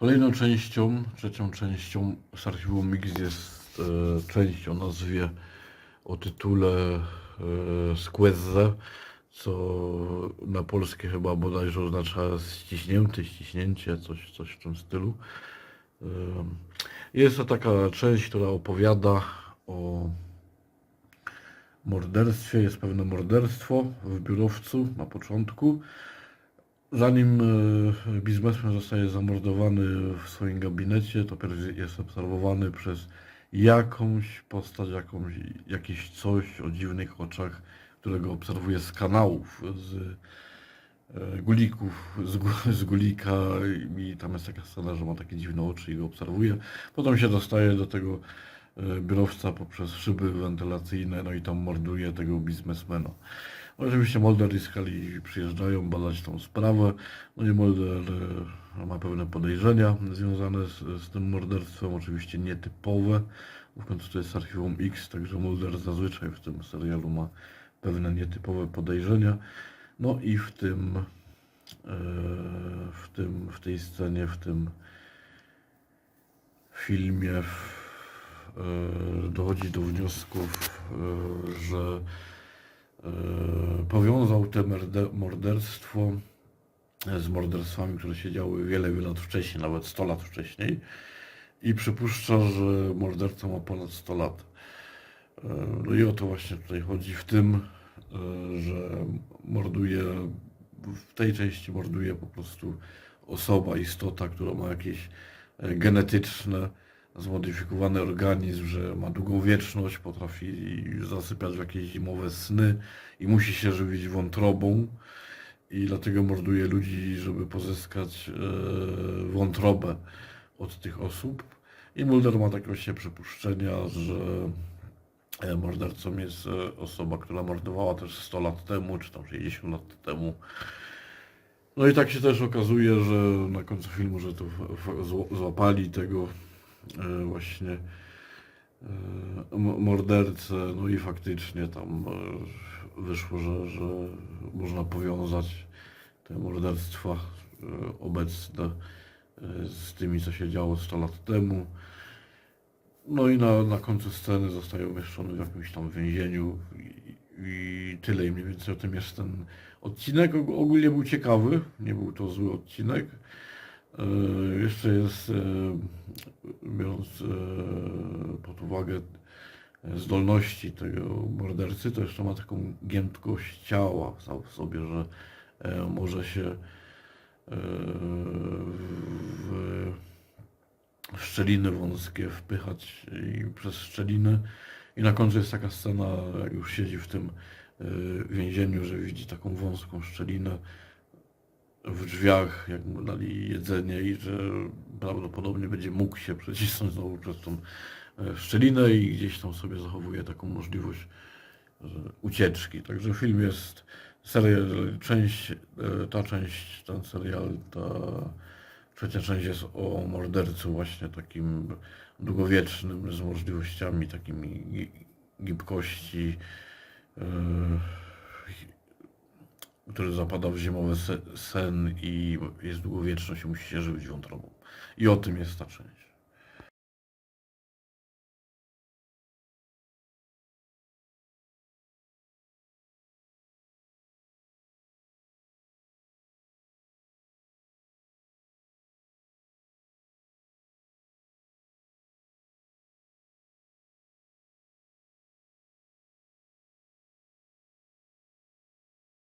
Kolejną częścią, trzecią częścią z archiwum Mix jest e, część o nazwie, o tytule e, co na polskie chyba bodajże oznacza ściśnięty, ściśnięcie, coś, coś w tym stylu. E, jest to taka część, która opowiada o morderstwie. Jest pewne morderstwo w biurowcu na początku. Zanim e, biznesmen zostaje zamordowany w swoim gabinecie, to pierw jest obserwowany przez jakąś postać, jakąś, jakieś coś o dziwnych oczach, którego obserwuje z kanałów, z e, gulików, z, z gulika i tam jest taka scena, że ma takie dziwne oczy i go obserwuje. Potem się dostaje do tego e, biurowca poprzez szyby wentylacyjne, no i tam morduje tego biznesmena. Oczywiście Mulder i Scully przyjeżdżają badać tą sprawę. No i e, ma pewne podejrzenia związane z, z tym morderstwem, oczywiście nietypowe. W końcu to jest archiwum X, także Mulder zazwyczaj w tym serialu ma pewne nietypowe podejrzenia. No i w tym, e, w tym, w tej scenie, w tym filmie w, e, dochodzi do wniosków, że powiązał te morderstwo z morderstwami, które się działy wiele, wiele lat wcześniej, nawet 100 lat wcześniej i przypuszcza, że morderca ma ponad 100 lat. E, No i o to właśnie tutaj chodzi w tym, e, że morduje, w tej części morduje po prostu osoba, istota, która ma jakieś e, genetyczne, zmodyfikowany organizm, że ma długą wieczność, potrafi zasypiać w jakieś zimowe sny i musi się żywić wątrobą i dlatego morduje ludzi, żeby pozyskać e, wątrobę od tych osób. I Mulder ma takie właśnie przypuszczenia, że e, mordercą jest e, osoba, która mordowała też 100 lat temu, czy tam 60 lat temu. No i tak się też okazuje, że na końcu filmu, że to złapali tego właśnie e, mordercę, no i faktycznie tam e, wyszło, że, że można powiązać te morderstwa e, obecne e, z tymi, co się działo 100 lat temu. No i na, na końcu sceny zostaje umieszczony w jakimś tam więzieniu i, i tyle i mniej więcej o tym jest ten odcinek. Og- Ogólnie był ciekawy, nie był to zły odcinek. E, jeszcze jest, e, biorąc e, pod uwagę zdolności tego mordercy, to jeszcze ma taką giętkość ciała w sobie, że może się w, szczeliny wąskie wpychać i przez szczeliny. I na końcu jest taka scena, jak już siedzi w tym więzieniu, że widzi taką wąską szczelinę w drzwiach, jak mu dali jedzenie i że prawdopodobnie będzie mógł się przecisnąć znowu przez tą e, szczelinę i gdzieś tam sobie zachowuje taką możliwość ucieczki. Także film jest serial, część, e, ta część, ten serial, ta trzecia część jest o mordercu właśnie takim długowiecznym, z możliwościami takimi gi- gibkości, e, który zapada w zimowy se- sen i jest długowieczność i musi się żywić wątrobą. I o tym jest ta część.